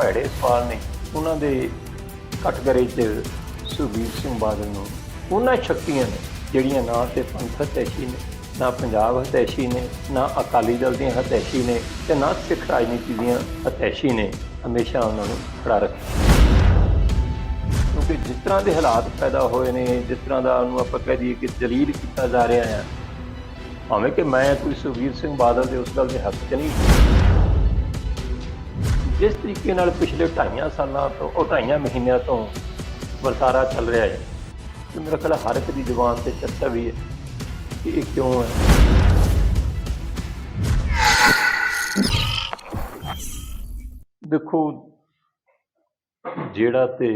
ਭੈੜੇ ਸਵਾਲ ਨੇ ਉਹਨਾਂ ਦੇ ਕਟਗਰੇ 'ਚ ਸੁਖਬੀਰ ਸਿੰਘ ਬਾਦਲ ਨੂੰ ਉਹਨਾਂ ਸ਼ਕਤੀਆਂ ਨੇ, ਜਿਹੜੀਆਂ ਨਾ ਤੇ ਪੰਥ ਹਤੈਸ਼ੀ ਨੇ, ਨਾ ਪੰਜਾਬ ਹਤੈਸ਼ੀ ਨੇ, ਨਾ ਅਕਾਲੀ ਦਲ ਦੀਆਂ ਹਤੈਸ਼ੀ ਨੇ ਤੇ ਨਾ ਸਿੱਖ ਰਾਜਨੀਤੀ ਦੀਆਂ ਹਤੈਸ਼ੀ ਨੇ, ਹਮੇਸ਼ਾ ਉਹਨਾਂ ਨੂੰ ਖੜਾ ਰੱਖਿਆ। ਕਿਉਂਕਿ ਜਿਸ ਤਰ੍ਹਾਂ ਦੇ ਹਾਲਾਤ ਪੈਦਾ ਹੋਏ ਨੇ, ਜਿਸ ਤਰ੍ਹਾਂ ਦਾ ਉਹਨੂੰ ਆਪਾਂ ਕਹਿ ਦਈਏ ਕਿ ਜਲੀਲ ਕੀਤਾ ਜਾ ਰਿਹਾ ਹੈ, ਭਾਵੇਂ ਕਿ ਮੈਂ ਕੋਈ ਸੁਖਬੀਰ ਸਿੰਘ ਬਾਦਲ ਦੇ ਉਸ ਗੱਲ ਦੇ ਹੱਕ 'ਚ ਨਹੀਂ। ਜਿਸ ਤਰੀਕੇ ਨਾਲ ਪਿਛਲੇ 2.5 ਸਾਲਾਂ ਤੋਂ, ਉਹ 2.5 ਮਹੀਨਿਆਂ ਤੋਂ ਵਰਤਾਰਾ ਚੱਲ ਰਿਹਾ ਹੈ, ਤੇ ਮੇਰਾ ਖਿਆਲ ਹਰ ਇੱਕ ਦੀ ਜ਼ੁਬਾਨ ਤੇ ਚਰਚਾ ਵੀ ਹੈ ਕਿ ਇਹ ਕਿਉਂ ਹੈ। ਦੇਖੋ, ਜਿਹੜਾ ਤੇ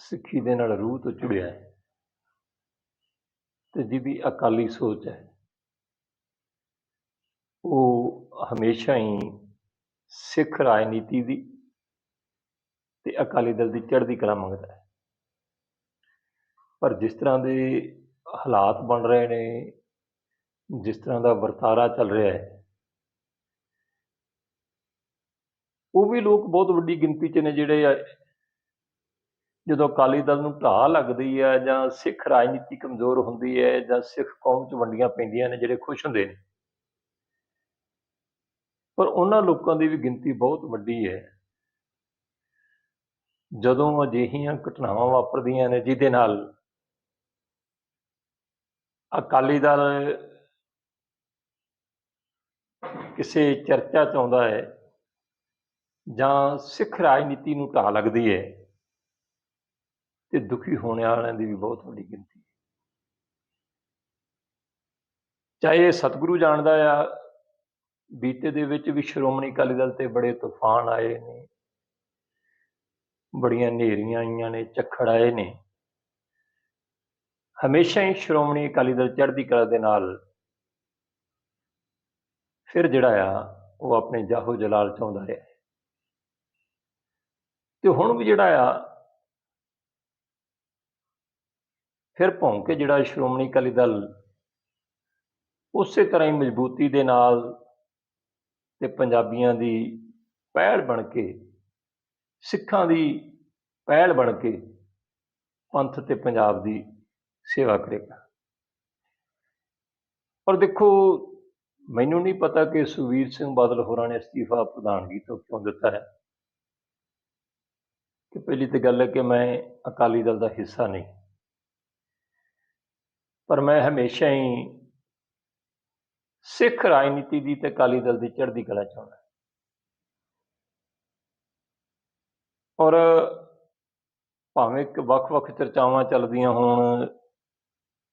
ਸਿੱਖੀ ਦੇ ਨਾਲ ਰੂਹ ਤੋਂ ਜੁੜਿਆ ਹੈ, ਤੇ ਜਿਹਦੀ ਅਕਾਲੀ ਸੋਚ ਹੈ, ਉਹ ਹਮੇਸ਼ਾ ਹੀ ਸਿੱਖ ਰਾਜਨੀਤੀ ਦੀ ਤੇ ਅਕਾਲੀ ਦਲ ਦੀ ਚੜ੍ਹਦੀ ਕਲਾ ਮੰਗਦਾ ਹੈ। ਪਰ ਜਿਸ ਤਰ੍ਹਾਂ ਦੇ ਹਾਲਾਤ ਬਣ ਰਹੇ ਨੇ, ਜਿਸ ਤਰ੍ਹਾਂ ਦਾ ਵਰਤਾਰਾ ਚੱਲ ਰਿਹਾ ਹੈ, ਉਹ ਵੀ ਲੋਕ ਬਹੁਤ ਵੱਡੀ ਗਿਣਤੀ 'ਚ ਨੇ ਜਿਹੜੇ ਜਦੋਂ ਅਕਾਲੀ ਦਲ ਨੂੰ ਢਾਹ ਲੱਗਦੀ ਹੈ ਜਾਂ ਸਿੱਖ ਰਾਜਨੀਤੀ ਕਮਜ਼ੋਰ ਹੁੰਦੀ ਹੈ ਜਾਂ ਸਿੱਖ ਕੌਮ 'ਚ ਵੰਡੀਆਂ ਪੈਂਦੀਆਂ ਨੇ, ਜਿਹੜੇ ਖੁਸ਼ ਹੁੰਦੇ ਨੇ। ਪਰ ਉਹਨਾਂ ਲੋਕਾਂ ਦੀ ਵੀ ਗਿਣਤੀ ਬਹੁਤ ਵੱਡੀ ਹੈ। ਜਦੋਂ ਅਜਿਹੀਆਂ ਘਟਨਾਵਾਂ ਵਾਪਰਦੀਆਂ ਨੇ, ਜਿਹਦੇ ਨਾਲ ਅਕਾਲੀ ਦਲ ਕਿਸੇ ਚਰਚਾ ਚ ਆਉਂਦਾ ਹੈ ਜਾਂ ਸਿੱਖ ਰਾਜਨੀਤੀ ਨੂੰ ਢਾਹ ਲੱਗਦੀ ਹੈ ਤੇ ਦੁਖੀ ਹੋਣ ਵਾਲਿਆਂ ਦੀ ਵੀ ਬਹੁਤ ਵੱਡੀ ਗਿਣਤੀ ਹੈ। ਚਾਹੇ ਸਤਿਗੁਰੂ ਜਾਣਦਾ ਆ ਬੀਤੇ ਦੇ ਵਿੱਚ ਵੀ ਸ਼੍ਰੋਮਣੀ ਅਕਾਲੀ ਦਲ ਤੇ ਬੜੇ ਤੂਫਾਨ ਆਏ ਨੇ। ਬੜੀਆਂ ਹਨੇਰੀਆਂ ਆਈਆਂ ਨੇ, ਝੱਖੜ ਆਏ ਨੇ। ਹਮੇਸ਼ਾ ਹੀ ਸ਼੍ਰੋਮਣੀ ਅਕਾਲੀ ਦਲ ਚੜ੍ਹਦੀ ਕਲਾ ਦੇ ਨਾਲ ਫਿਰ ਜਿਹੜਾ ਆ, ਉਹ ਆਪਣੇ ਜਾਹੋ ਜਲਾਲ ਚਾਹੁੰਦਾ ਰਿਹਾ। ਤੇ ਹੁਣ ਵੀ ਜਿਹੜਾ ਆ, ਫਿਰ ਭੌਂ ਕੇ ਜਿਹੜਾ ਸ਼੍ਰੋਮਣੀ ਅਕਾਲੀ ਦਲ ਉਸੇ ਤਰ੍ਹਾਂ ਹੀ ਮਜ਼ਬੂਤੀ ਦੇ ਨਾਲ ਤੇ ਪੰਜਾਬੀਆਂ ਦੀ ਪਹਿਲ ਬਣ ਕੇ, ਸਿੱਖਾਂ ਦੀ ਪਹਿਲ ਬਣ ਕੇ ਪੰਥ ਤੇ ਪੰਜਾਬ ਦੀ ਸੇਵਾ ਕਰੇਗਾ। ਪਰ ਦੇਖੋ, ਮੈਨੂੰ ਨਹੀਂ ਪਤਾ ਕਿ ਸੁਵੀਰ ਸਿੰਘ ਬਾਦਲ ਹੋਰਾਂ ਨੇ ਅਸਤੀਫਾ ਪ੍ਰਧਾਨਗੀ ਤੋਂ ਕਿਉਂ ਦਿੱਤਾ ਹੈ? ਕਿ ਪਹਿਲੀ ਤੇ ਗੱਲ ਹੈ ਕਿ ਮੈਂ ਅਕਾਲੀ ਦਲ ਦਾ ਹਿੱਸਾ ਨਹੀਂ। ਪਰ ਮੈਂ ਹਮੇਸ਼ਾ ਹੀ ਸਿੱਖ ਰਾਜਨੀਤੀ ਦੀ ਤੇ ਅਕਾਲੀ ਦਲ ਦੀ ਚੜ੍ਹਦੀ ਕਲਾ ਚਾਹੁੰਦਾ ਔਰ ਭਾਵੇਂ ਕਿ ਵੱਖ-ਵੱਖ ਚਰਚਾਵਾਂ ਚੱਲਦੀਆਂ ਹੋਣ,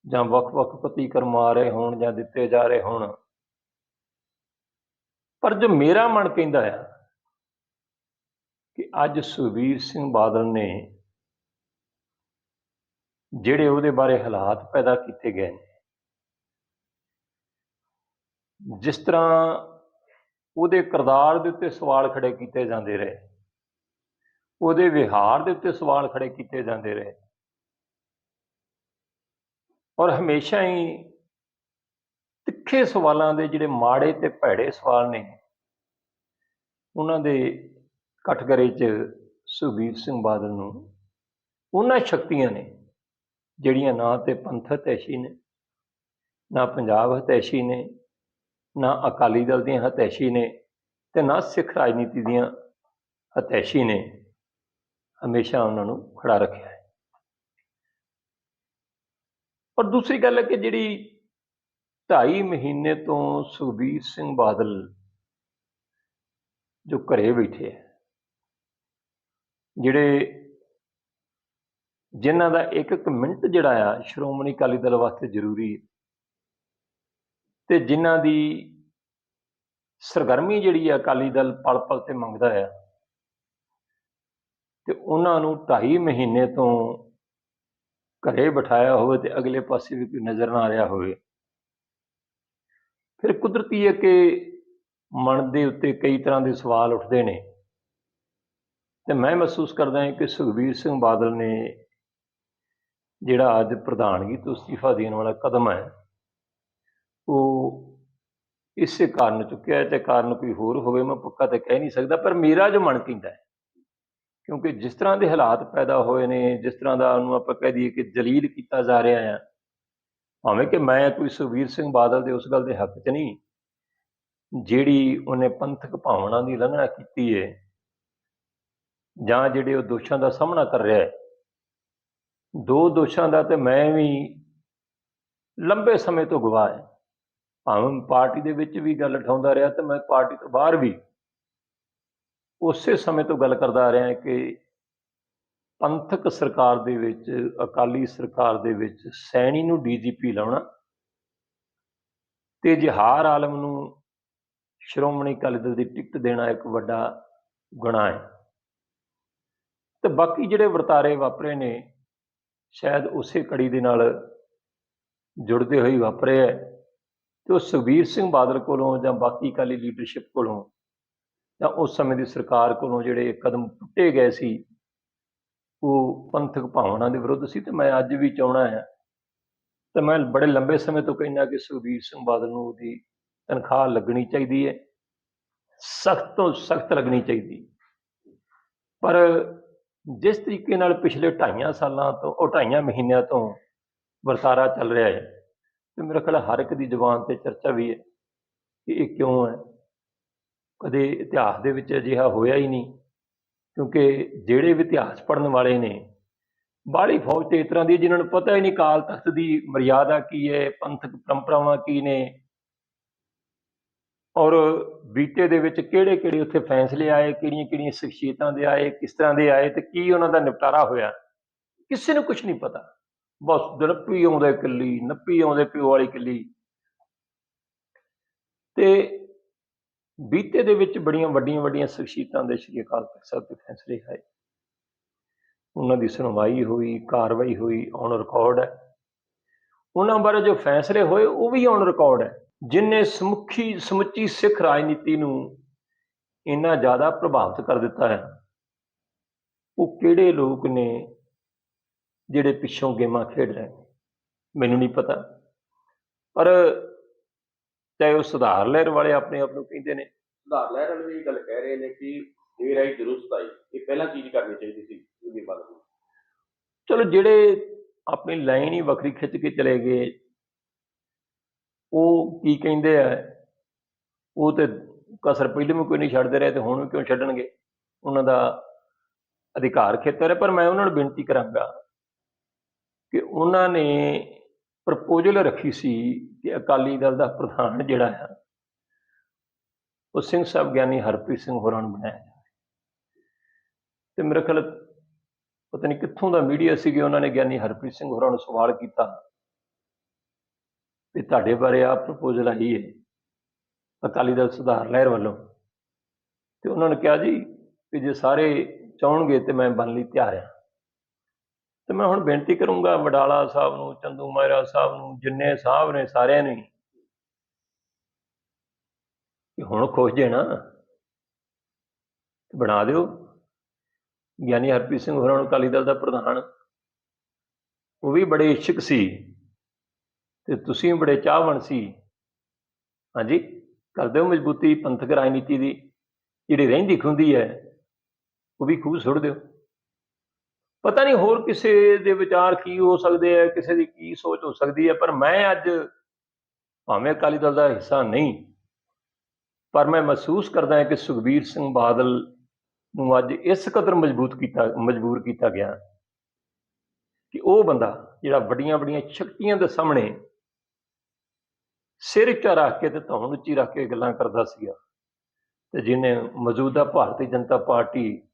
ਜਾਂ ਵੱਖ-ਵੱਖ ਪ੍ਰਤੀਕਰਮ ਆ ਰਹੇ ਹੋਣ, ਜਾਂ ਦਿੱਤੇ ਜਾ ਰਹੇ ਹੋਣ, ਪਰ ਜੋ ਮੇਰਾ ਮਨ ਕਹਿੰਦਾ ਆ ਕਿ ਅੱਜ ਸੁਖਬੀਰ ਸਿੰਘ ਬਾਦਲ ਨੇ ਜਿਹੜੇ ਉਹਦੇ ਬਾਰੇ ਹਾਲਾਤ ਪੈਦਾ ਕੀਤੇ ਗਏ ਨੇ ਜਿਸ ਤਰ੍ਹਾਂ ਉਹਦੇ ਕਿਰਦਾਰ ਦੇ ਉੱਤੇ ਸਵਾਲ ਖੜੇ ਕੀਤੇ ਜਾਂਦੇ ਰਹੇ, ਉਹਦੇ ਵਿਹਾਰ ਦੇ ਉੱਤੇ ਸਵਾਲ ਖੜੇ ਕੀਤੇ ਜਾਂਦੇ ਰਹੇ, ਔਰ ਹਮੇਸ਼ਾ ਹੀ ਤਿੱਖੇ ਸਵਾਲਾਂ ਦੇ ਜਿਹੜੇ ਮਾੜੇ ਤੇ ਭੈੜੇ ਸਵਾਲ ਨੇ, ਉਹਨਾਂ ਦੇ ਕਟਗਰੇ 'ਚ ਸੁਖਬੀਰ ਸਿੰਘ ਬਾਦਲ ਨੂੰ ਉਹਨਾਂ ਸ਼ਕਤੀਆਂ ਨੇ, ਜਿਹੜੀਆਂ ਨਾ ਤੇ ਪੰਥ ਹਤੈਸ਼ੀ ਨੇ, ਨਾ ਪੰਜਾਬ ਹਤੈਸ਼ੀ ਨੇ ਨਾ ਅਕਾਲੀ ਦਲ ਦੀਆਂ ਹਤੈਸ਼ੀ ਨੇ ਤੇ ਨਾ ਸਿੱਖ ਰਾਜਨੀਤੀ ਦੀਆਂ ਹਤੈਸ਼ੀ ਨੇ ਹਮੇਸ਼ਾ ਉਹਨਾਂ ਨੂੰ ਖੜਾ ਰੱਖਿਆ ਹੈ। ਪਰ ਦੂਸਰੀ ਗੱਲ ਹੈ ਕਿ ਜਿਹੜੀ 2.5 ਮਹੀਨੇ ਤੋਂ ਸੁਖਬੀਰ ਸਿੰਘ ਬਾਦਲ ਜੋ ਘਰੇ ਬੈਠੇ ਹੈ, ਜਿਹੜੇ ਜਿਨ੍ਹਾਂ ਦਾ ਇੱਕ ਇੱਕ ਮਿੰਟ ਜਿਹੜਾ ਆ ਸ਼੍ਰੋਮਣੀ ਅਕਾਲੀ ਦਲ ਵਾਸਤੇ ਜ਼ਰੂਰੀ ਹੈ ਤੇ ਜਿਨ੍ਹਾਂ ਦੀ ਸਰਗਰਮੀ ਜਿਹੜੀ ਆ ਅਕਾਲੀ ਦਲ ਪਲ ਪਲ ਤੇ ਮੰਗਦਾ ਆ, ਤੇ ਉਹਨਾਂ ਨੂੰ 2.5 ਮਹੀਨੇ ਤੋਂ ਘਰੇ ਬਿਠਾਇਆ ਹੋਵੇ ਤੇ ਅਗਲੇ ਪਾਸੇ ਵੀ ਕੋਈ ਨਜ਼ਰ ਨਾ ਆ ਰਿਹਾ ਹੋਵੇ। ਫਿਰ ਕੁਦਰਤੀ ਹੈ ਕਿ ਮਨ ਦੇ ਉੱਤੇ ਕਈ ਤਰ੍ਹਾਂ ਦੇ ਸਵਾਲ ਉੱਠਦੇ ਨੇ। ਤੇ ਮੈਂ ਮਹਿਸੂਸ ਕਰਦਾ ਹਾਂ ਕਿ ਸੁਖਬੀਰ ਸਿੰਘ ਬਾਦਲ ਨੇ ਜਿਹੜਾ ਅੱਜ ਪ੍ਰਧਾਨਗੀ ਤੋਂ ਅਸਤੀਫਾ ਦੇਣ ਵਾਲਾ ਕਦਮ ਹੈ ਉਹ ਇਸੇ ਕਾਰਨ ਚੁੱਕਿਆ ਹੈ, ਤੇ ਕਾਰਨ ਕੋਈ ਹੋਰ ਹੋਵੇ ਮੈਂ ਪੱਕਾ ਤਾਂ ਕਹਿ ਨਹੀਂ ਸਕਦਾ, ਪਰ ਮੇਰਾ ਜੋ ਮਨ ਕਹਿੰਦਾ ਹੈ, ਕਿਉਂਕਿ ਜਿਸ ਤਰ੍ਹਾਂ ਦੇ ਹਾਲਾਤ ਪੈਦਾ ਹੋਏ ਨੇ, ਜਿਸ ਤਰ੍ਹਾਂ ਦਾ ਉਹਨੂੰ ਆਪਾਂ ਕਹਿ ਦਈਏ ਕਿ ਜਲੀਲ ਕੀਤਾ ਜਾ ਰਿਹਾ ਆ, ਭਾਵੇਂ ਕਿ ਮੈਂ ਕੋਈ ਸੁਖਬੀਰ ਸਿੰਘ ਬਾਦਲ ਦੇ ਉਸ ਗੱਲ ਦੇ ਹੱਕ 'ਚ ਨਹੀਂ, ਜਿਹੜੀ ਉਹਨੇ ਪੰਥਕ ਭਾਵਨਾ ਦੀ ਉਲੰਘਣਾ ਕੀਤੀ ਹੈ ਜਾਂ ਜਿਹੜੇ ਉਹ ਦੋਸ਼ਾਂ ਦਾ ਸਾਹਮਣਾ ਕਰ ਰਿਹਾ ਹੈ, ਦੋ ਦੋਸ਼ਾਂ ਦਾ ਤੇ ਮੈਂ ਵੀ ਲੰਬੇ ਸਮੇਂ ਤੋਂ ਗਵਾਹ ਹਾਂ। ਭਾਵੇਂ ਪਾਰਟੀ ਦੇ ਵਿੱਚ ਵੀ ਗੱਲ ਉਠਾਉਂਦਾ ਰਿਹਾ ਤੇ ਮੈਂ ਪਾਰਟੀ ਤੋਂ ਬਾਹਰ ਵੀ ਉਸੇ ਸਮੇਂ ਤੋਂ ਗੱਲ ਕਰਦਾ ਆ ਰਿਹਾ ਕਿ ਪੰਥਕ ਸਰਕਾਰ ਦੇ ਵਿੱਚ, ਅਕਾਲੀ ਸਰਕਾਰ ਦੇ ਵਿੱਚ ਸੈਣੀ ਨੂੰ ਡੀਜੀਪੀ ਲਾਉਣਾ ਤੇ ਜਹਾਰ ਆਲਮ ਨੂੰ ਸ਼੍ਰੋਮਣੀ ਅਕਾਲੀ ਦਲ ਦੀ ਟਿਕਟ ਦੇਣਾ ਇੱਕ ਵੱਡਾ ਗੁਨਾਹ ਹੈ। ਤੇ ਬਾਕੀ ਜਿਹੜੇ ਵਰਤਾਰੇ ਵਾਪਰੇ ਨੇ, ਸ਼ਾਇਦ ਉਸੇ ਕੜੀ ਦੇ ਨਾਲ ਜੁੜਦੇ ਹੋਏ ਵਾਪਰੇ ਹੈ। ਤੇ ਉਹ ਸੁਖਬੀਰ ਸਿੰਘ ਬਾਦਲ ਕੋਲੋਂ ਜਾਂ ਬਾਕੀ ਅਕਾਲੀ ਲੀਡਰਸ਼ਿਪ ਕੋਲੋਂ ਜਾਂ ਉਸ ਸਮੇਂ ਦੀ ਸਰਕਾਰ ਕੋਲੋਂ ਜਿਹੜੇ ਕਦਮ ਪੁੱਟੇ ਗਏ ਸੀ, ਉਹ ਪੰਥਕ ਭਾਵਨਾ ਦੇ ਵਿਰੁੱਧ ਸੀ ਤੇ ਮੈਂ ਅੱਜ ਵੀ ਚਾਹਣਾ ਹੈ ਤੇ ਮੈਂ ਬੜੇ ਲੰਬੇ ਸਮੇਂ ਤੋਂ ਕਹਿੰਦਾ ਕਿ ਸੁਖਬੀਰ ਸਿੰਘ ਬਾਦਲ ਨੂੰ ਉਹਦੀ ਤਨਖਾਹ ਲੱਗਣੀ ਚਾਹੀਦੀ ਹੈ, ਸਖਤ ਤੋਂ ਸਖਤ ਲੱਗਣੀ ਚਾਹੀਦੀ ਪਰ ਜਿਸ ਤਰੀਕੇ ਨਾਲ ਪਿਛਲੇ ਢਾਈਆਂ ਸਾਲਾਂ ਤੋਂ, ਉਹ ਢਾਈਆਂ ਮਹੀਨਿਆਂ ਤੋਂ ਵਰਤਾਰਾ ਚੱਲ ਰਿਹਾ ਹੈ ਤੇ ਮੇਰਾ ਖਿਆਲ ਹਰ ਇੱਕ ਦੀ ਜ਼ੁਬਾਨ ਤੇ ਚਰਚਾ ਵੀ ਹੈ ਕਿ ਇਹ ਕਿਉਂ ਹੈ। ਕਦੇ ਇਤਿਹਾਸ ਦੇ ਵਿੱਚ ਅਜਿਹਾ ਹੋਇਆ ਹੀ ਨਹੀਂ, ਕਿਉਂਕਿ ਜਿਹੜੇ ਵੀ ਇਤਿਹਾਸ ਪੜ੍ਹਨ ਵਾਲੇ ਨੇ, ਬਾਹਲੀ ਫੌਜ ਤੇ ਇਸ ਤਰ੍ਹਾਂ ਦੀ ਜਿਨ੍ਹਾਂ ਨੂੰ ਪਤਾ ਹੀ ਨਹੀਂ ਕਾਲ ਤਖਤ ਦੀ ਮਰਿਆਦਾ ਕੀ ਹੈ, ਪੰਥਕ ਪਰੰਪਰਾਵਾਂ ਕੀ ਨੇ। ਔਰ ਬੀਤੇ ਦੇ ਵਿੱਚ ਕਿਹੜੇ ਕਿਹੜੇ ਉੱਥੇ ਫੈਸਲੇ ਆਏ ਕਿਹੜੀਆਂ ਕਿਹੜੀਆਂ ਸ਼ਖਸੀਅਤਾਂ ਦੇ ਆਏ, ਕਿਸ ਤਰ੍ਹਾਂ ਦੇ ਆਏ ਤੇ ਕੀ ਉਹਨਾਂ ਦਾ ਨਿਪਟਾਰਾ ਹੋਇਆ, ਕਿਸੇ ਨੂੰ ਕੁਝ ਨਹੀਂ ਪਤਾ। ਬਸ ਦੜੱਪੀ ਆਉਂਦੇ ਕਿੱਲੀ, ਨੱਪੀ ਆਉਂਦੇ ਪਿਓ ਵਾਲੀ ਕਿੱਲੀ। ਤੇ ਬੀਤੇ ਦੇ ਵਿੱਚ ਬੜੀਆਂ ਵੱਡੀਆਂ ਵੱਡੀਆਂ ਸ਼ਖਸੀਅਤਾਂ ਦੇ ਸ਼੍ਰੀ ਅਕਾਲ ਤਖਤ ਸਾਹਿਬ ਦੇ ਫੈਸਲੇ ਆਏ। ਉਹਨਾਂ ਦੀ ਸੁਣਵਾਈ ਹੋਈ, ਕਾਰਵਾਈ ਹੋਈ ਔਨ ਰਿਕਾਰਡ ਹੈ। ਉਹਨਾਂ ਬਾਰੇ ਜੋ ਫੈਸਲੇ ਹੋਏ, ਉਹ ਵੀ ਔਨ ਰਿਕਾਰਡ ਹੈ। ਜਿਨਨੇ ਸਮੁੱਖੀ, ਸਮੁੱਚੀ ਸਿੱਖ ਰਾਜਨੀਤੀ ਨੂੰ ਇੰਨਾ ਜ਼ਿਆਦਾ ਪ੍ਰਭਾਵਿਤ ਕਰ ਦਿੱਤਾ ਹੈ, ਉਹ ਕਿਹੜੇ ਲੋਕ ਨੇ ਜਿਹੜੇ ਪਿੱਛੋਂ ਗੇਮਾਂ ਖੇਡ ਰਹੇ ਨੇ ਮੈਨੂੰ ਨਹੀਂ ਪਤਾ। ਪਰ ਚਾਹੇ ਉਹ ਸੁਧਾਰ ਲਹਿਰ ਵਾਲੇ ਆਪਣੇ ਆਪ ਨੂੰ ਕਹਿੰਦੇ ਨੇ। ਸੁਧਾਰ ਲਹਿਰ ਵਾਲੇ ਵੀ ਇਹ ਗੱਲ ਕਹਿ ਰਹੇ ਨੇ ਕਿ ਦੇਰ ਆਈ ਦਰੁਸਤ ਆਈ ਇਹ ਪਹਿਲਾਂ ਚੀਜ਼ ਕਰਨੀ ਚਾਹੀਦੀ ਸੀ ਉਹਦੀ ਬਾਤ ਨੂੰ। ਚਲੋ ਜਿਹੜੇ ਆਪਣੀ ਲਾਈਨ ਹੀ ਵੱਖਰੀ ਖਿੱਚ ਕੇ ਚਲੇ ਗਏ ਉਹ ਕੀ ਕਹਿੰਦੇ ਆ ਉਹ ਤੇ ਕਸਰ ਪਹਿਲੇ ਵੀ ਕੋਈ ਨਹੀਂ ਛੱਡਦੇ ਰਹੇ ਤੇ ਹੁਣ ਵੀ ਕਿਉਂ ਛੱਡਣਗੇ? ਉਹਨਾਂ ਦਾ ਅਧਿਕਾਰ ਖੇਤਰ ਹੈ ਪਰ ਮੈਂ ਉਹਨਾਂ ਨੂੰ ਬੇਨਤੀ ਕਰਾਂਗਾ ਕਿ ਉਹਨਾਂ ਨੇ ਪ੍ਰਪੋਜ਼ਲ ਰੱਖੀ ਸੀ ਕਿ ਅਕਾਲੀ ਦਲ ਦਾ ਪ੍ਰਧਾਨ ਜਿਹੜਾ ਆ, ਉਹ ਸਿੰਘ ਸਾਹਿਬ ਗਿਆਨੀ ਹਰਪ੍ਰੀਤ ਸਿੰਘ ਹੋਰਾਂ ਨੂੰ ਬਣਾਇਆ ਜਾਵੇ। ਤੇ ਮੇਰੇ ਖਿਆਲ ਪਤਾ ਨਹੀਂ ਕਿੱਥੋਂ ਦਾ ਮੀਡੀਆ ਸੀਗੇ, ਉਹਨਾਂ ਨੇ ਗਿਆਨੀ ਹਰਪ੍ਰੀਤ ਸਿੰਘ ਹੋਰਾਂ ਨੂੰ ਸਵਾਲ ਕੀਤਾ। ਵੀ ਤੁਹਾਡੇ ਬਾਰੇ ਆ ਪ੍ਰਪੋਜ਼ਲ ਆਈ ਹੈ ਅਕਾਲੀ ਦਲ ਸੁਧਾਰ ਲਹਿਰ ਵੱਲੋਂ। ਤੇ ਉਹਨਾਂ ਨੇ ਕਿਹਾ ਜੀ ਕਿ ਜੇ ਸਾਰੇ ਚਾਹਣਗੇ ਤੇ ਮੈਂ ਬਣ ਲਈ ਤਿਆਰ ਹਾਂ ਤੇ ਮੈਂ ਹੁਣ ਬੇਨਤੀ ਕਰੂੰਗਾ ਵਡਾਲਾ ਸਾਹਿਬ ਨੂੰ, ਚੰਦੂ ਮਾਇਰਾ ਸਾਹਿਬ ਨੂੰ, ਜਿੰਨੇ ਸਾਹਿਬ ਨੇ ਸਾਰਿਆਂ ਨੇ, ਕਿ ਹੁਣ ਖੁਸ਼ ਜੇ ਨਾ ਬਣਾ ਦਿਓ। ਗਿਆਨੀ ਹਰਪ੍ਰੀਤ ਸਿੰਘ ਹੋਰਾਂ ਨੂੰ ਅਕਾਲੀ ਦਲ ਦਾ ਪ੍ਰਧਾਨ, ਉਹ ਵੀ ਬੜੇ ਇੱਛੁਕ ਸੀ, ਤੇ ਤੁਸੀਂ ਬੜੇ ਚਾਹਵਣ ਸੀ। ਹਾਂਜੀ, ਕਰ ਦਿਓ ਮਜ਼ਬੂਤੀ, ਪੰਥਕ ਰਾਜਨੀਤੀ ਦੀ ਜਿਹੜੀ ਰਹਿੰਦੀ ਖੁੰਦੀ ਹੈ, ਉਹ ਵੀ ਖੂਬ ਸੁੱਟ ਦਿਓ। ਪਤਾ ਨਹੀਂ ਹੋਰ ਕਿਸੇ ਦੇ ਵਿਚਾਰ ਕੀ ਹੋ ਸਕਦੇ ਆ, ਕਿਸੇ ਦੀ ਕੀ ਸੋਚ ਹੋ ਸਕਦੀ ਹੈ ਪਰ ਮੈਂ ਅੱਜ ਭਾਵੇਂ ਅਕਾਲੀ ਦਲ ਦਾ ਹਿੱਸਾ ਨਹੀਂ, ਪਰ ਮੈਂ ਮਹਿਸੂਸ ਕਰਦਾ ਹਾਂ ਕਿ ਸੁਖਬੀਰ ਸਿੰਘ ਬਾਦਲ ਨੂੰ ਅੱਜ ਇਸ ਕਦਰ ਮਜ਼ਬੂਤ ਕੀਤਾ, ਮਜਬੂਰ ਕੀਤਾ ਗਿਆ ਕਿ ਉਹ ਬੰਦਾ ਜਿਹੜਾ ਵੱਡੀਆਂ ਵੱਡੀਆਂ ਸ਼ਕਤੀਆਂ ਦੇ ਸਾਹਮਣੇ ਸਿਰ ਉੱਚਾ ਰੱਖ ਕੇ ਤੇ ਧੌਣ ਉੱਚੀ ਰੱਖ ਕੇ ਗੱਲਾਂ ਕਰਦਾ ਸੀਗਾ ਤੇ ਜਿਹਨੇ ਮੌਜੂਦਾ ਭਾਰਤੀ ਜਨਤਾ ਪਾਰਟੀ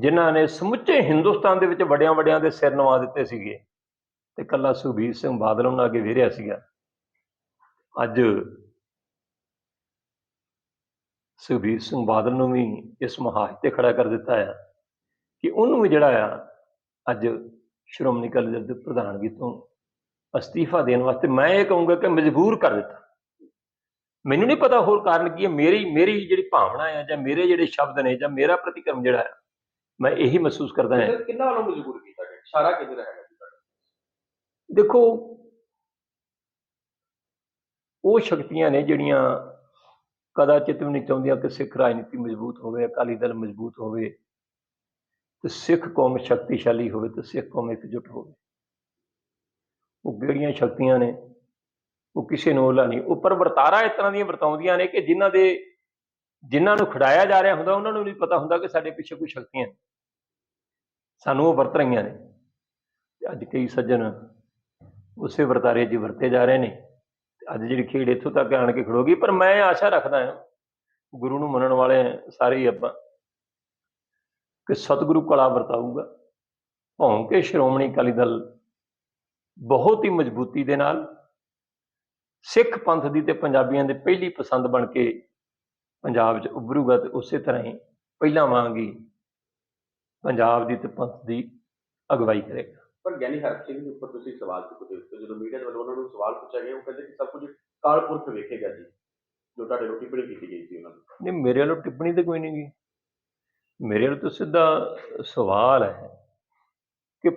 ਜਿਨ੍ਹਾਂ ਨੇ ਸਮੁੱਚੇ ਹਿੰਦੁਸਤਾਨ ਦੇ ਵਿੱਚ ਵੱਡਿਆਂ ਵੱਡਿਆਂ ਦੇ ਸਿਰ ਨਵਾ ਦਿੱਤੇ ਸੀਗੇ ਤੇ ਕੱਲਾ ਸੁਖਬੀਰ ਸਿੰਘ ਬਾਦਲ ਉਹਨਾਂ ਅੱਗੇ ਵੇਰਿਆ ਸੀਗਾ। ਅੱਜ ਸੁਖਬੀਰ ਸਿੰਘ ਬਾਦਲ ਨੂੰ ਵੀ ਇਸ ਮੁਹਾਜ ਤੇ ਖੜਾ ਕਰ ਦਿੱਤਾ ਆ ਕਿ ਉਹਨੂੰ ਵੀ ਜਿਹੜਾ ਆ ਅੱਜ ਸ਼੍ਰੋਮਣੀ ਅਕਾਲੀ ਦਲ ਦੇ ਪ੍ਰਧਾਨਗੀ ਤੋਂ ਅਸਤੀਫਾ ਦੇਣ ਵਾਸਤੇ ਮੈਂ ਇਹ ਕਹੂੰਗਾ ਕਿ ਮਜਬੂਰ ਕਰ ਦਿੱਤਾ। ਮੈਨੂੰ ਨਹੀਂ ਪਤਾ ਹੋਰ ਕਾਰਨ ਕੀ ਹੈ, ਮੇਰੀ ਮੇਰੀ ਜਿਹੜੀ ਭਾਵਨਾ ਹੈ ਜਾਂ ਮੇਰੇ ਜਿਹੜੇ ਸ਼ਬਦ ਨੇ ਜਾਂ ਮੇਰਾ ਪ੍ਰਤੀਕਰਮ ਜਿਹੜਾ ਆ ਮੈਂ ਇਹੀ ਮਹਿਸੂਸ ਕਰਦਾ ਹਾਂ। ਕਿੰਨਾ ਵੱਲੋਂ ਮਜਬੂਰ ਕੀਤਾ ਗਿਆ? ਸਾਰਾ ਕਿਧਰ ਹੈਗਾ ਜੀ ਤੁਹਾਡਾ? ਦੇਖੋ ਉਹ ਸ਼ਕਤੀਆਂ ਨੇ ਜਿਹੜੀਆਂ ਕਦਾਚਿਤ ਵੀ ਨਹੀਂ ਚਾਹੁੰਦੀਆਂ ਕਿ ਸਿੱਖ ਰਾਜਨੀਤੀ ਮਜ਼ਬੂਤ ਹੋਵੇ ਅਕਾਲੀ ਦਲ ਮਜ਼ਬੂਤ ਹੋਵੇ ਤੇ ਸਿੱਖ ਕੌਮ ਸ਼ਕਤੀਸ਼ਾਲੀ ਹੋਵੇ ਤੇ ਸਿੱਖ ਕੌਮ ਇਕਜੁੱਟ ਹੋਵੇ। ਉਹ ਕਿਹੜੀਆਂ ਸ਼ਕਤੀਆਂ ਨੇ? ਉਹ ਕਿਸੇ ਨੂੰ ਉਹਲਾ ਨਹੀਂ। ਉੱਪਰ ਵਰਤਾਰਾ ਇਸ ਤਰ੍ਹਾਂ ਦੀਆਂ ਵਰਤਾਉਂਦੀਆਂ ਨੇ ਕਿ ਜਿਨ੍ਹਾਂ ਦੇ ਜਿਨ੍ਹਾਂ ਨੂੰ ਖੜਾਇਆ ਜਾ ਰਿਹਾ ਹੁੰਦਾ ਉਹਨਾਂ ਨੂੰ ਨਹੀਂ ਪਤਾ ਹੁੰਦਾ ਕਿ ਸਾਡੇ ਪਿੱਛੇ ਕੋਈ ਸ਼ਕਤੀਆਂ ਨੇ। ਸਾਨੂੰ ਉਹ ਵਰਤ ਰਹੀਆਂ ਨੇ। ਤੇ ਅੱਜ ਕਈ ਸੱਜਣ ਉਸੇ ਵਰਤਾਰੇ 'ਚ ਵਰਤੇ ਜਾ ਰਹੇ ਨੇ। ਤੇ ਅੱਜ ਜਿਹੜੀ ਖੇਡ ਇੱਥੋਂ ਤੱਕ ਆਣ ਕੇ ਖੜੋਗੀ ਪਰ ਮੈਂ ਆਸ਼ਾ ਰੱਖਦਾ ਹਾਂ, ਗੁਰੂ ਨੂੰ ਮੰਨਣ ਵਾਲੇ ਸਾਰੇ ਹੀ ਆਪਾਂ, ਕਿ ਸਤਿਗੁਰੂ ਕਲਾ ਵਰਤਾਊਗਾ। ਭੌਂ ਕੇ ਸ਼੍ਰੋਮਣੀ ਅਕਾਲੀ ਦਲ ਬਹੁਤ ਹੀ ਮਜ਼ਬੂਤੀ ਦੇ ਨਾਲ ਸਿੱਖ ਪੰਥ ਦੀ ਤੇ ਪੰਜਾਬੀਆਂ ਦੇ ਪਹਿਲੀ ਪਸੰਦ ਬਣ ਕੇ ਪੰਜਾਬ 'ਚ ਉੱਭਰੂਗਾ ਤੇ ਉਸੇ ਤਰ੍ਹਾਂ ਹੀ ਪਹਿਲਾਂ ਵਾਂਗ ਹੀ ਪੰਜਾਬ ਦੀ ਤੇ ਪੰਥ ਦੀ ਅਗਵਾਈ ਕਰੇਗਾ। ਪਰ ਗਿਆਨੀ ਹਰਪ ਸਿੰਘ ਦੇ ਉੱਪਰ ਤੁਸੀਂ ਸਵਾਲ ਚੁੱਕਦੇ ਹੋ ਜਦੋਂ ਮੀਡੀਆ ਦੇ ਵੱਲੋਂ ਉਹਨਾਂ ਨੂੰ ਸਵਾਲ ਪੁੱਛਿਆ ਗਿਆ ਉਹ ਕਹਿੰਦੇ ਕਿ ਸਭ ਕੁਝ ਕਾਲਪੁਰਖ ਵੇਖੇਗਾ ਜੀ ਜੋ ਤੁਹਾਡੇ ਵੱਲੋਂ ਟਿੱਪਣੀ ਕੀਤੀ ਗਈ ਸੀ ਉਹਨਾਂ ਦੀ। ਨਹੀਂ ਮੇਰੇ ਵੱਲੋਂ ਟਿੱਪਣੀ ਤੇ ਕੋਈ ਨਹੀਂ ਗੀ ਮੇਰੇ ਵੱਲੋਂ ਤਾਂ ਸਿੱਧਾ ਸਵਾਲ ਹੈ ਕਿ